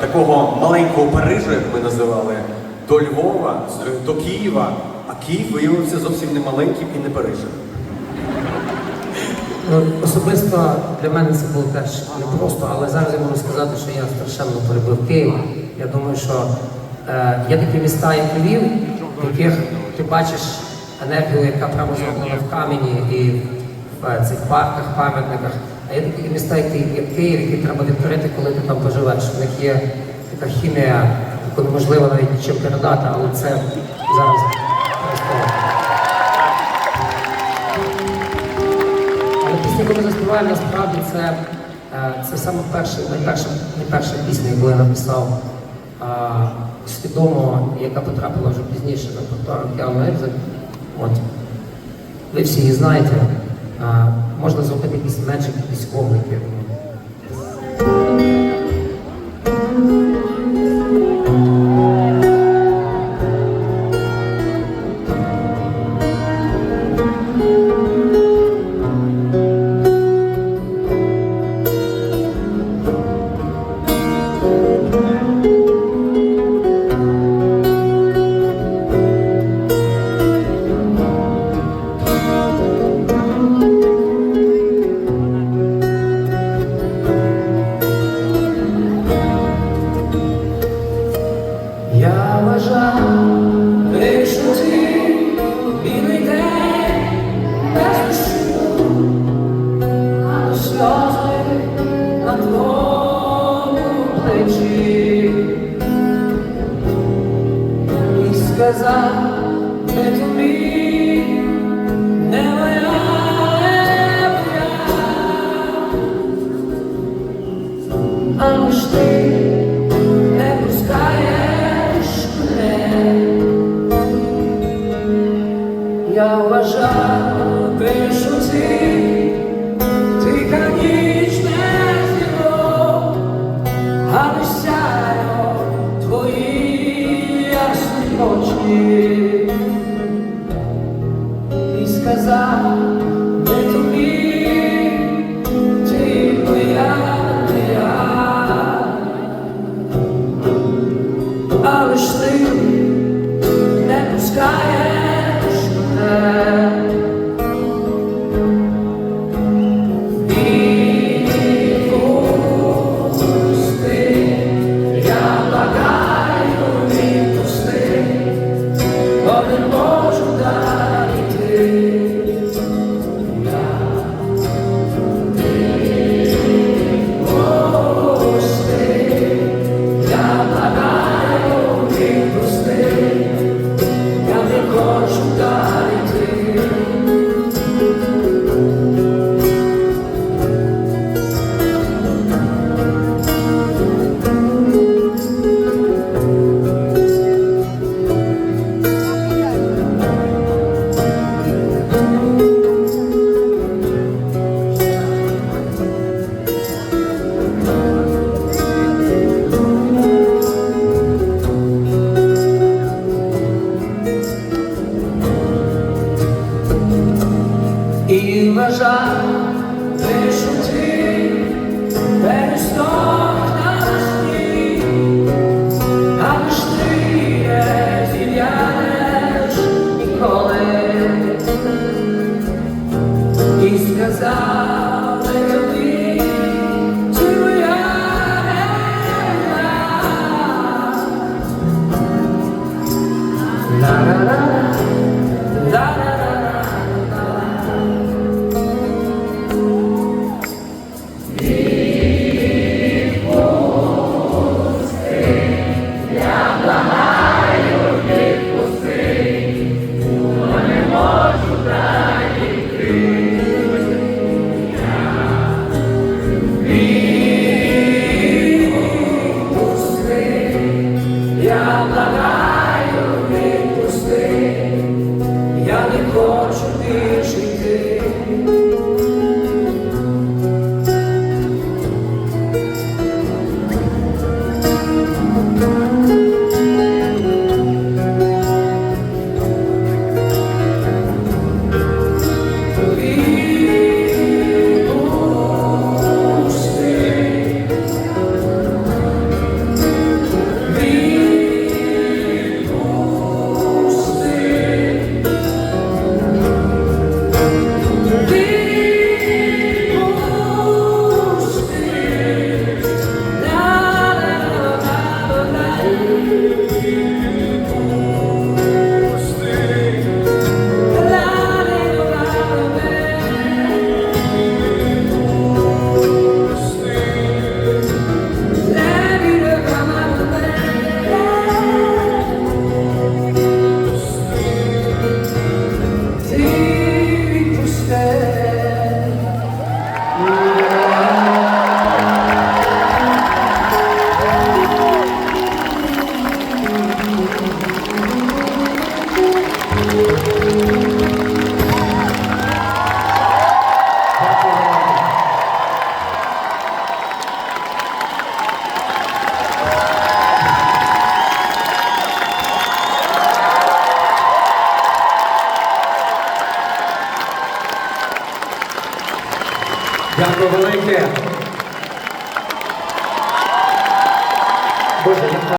такого маленького Парижа, як ми називали, до Львова, до Києва, а Київ виявився зовсім не маленьким і не Парижем. Ну, особисто для мене це було теж непросто, але зараз я можу сказати, що я страшенно полюбив Київ. Я думаю, що е, є такі міста, як Львів, в яких ти бачиш енергію, яка прямо зроблена в камені і в е, цих парках, пам'ятниках. А є такі міста, як, Ки- як Київ, які треба відкрити, коли ти там поживеш. В них є така хімія, яку неможливо навіть нічим передати, але це зараз просто. Але ми заспіваємо, насправді це, е, це саме перша, найперша, найперша пісня, яку я написав а, свідомо, яка потрапила вже пізніше на Ельзи. От. Ви всі її знаєте. Можна зробити якісь менші І сказав, не тобі, не моя епія, а лиш ти І І te aplacará. Дякую велике. Боже, я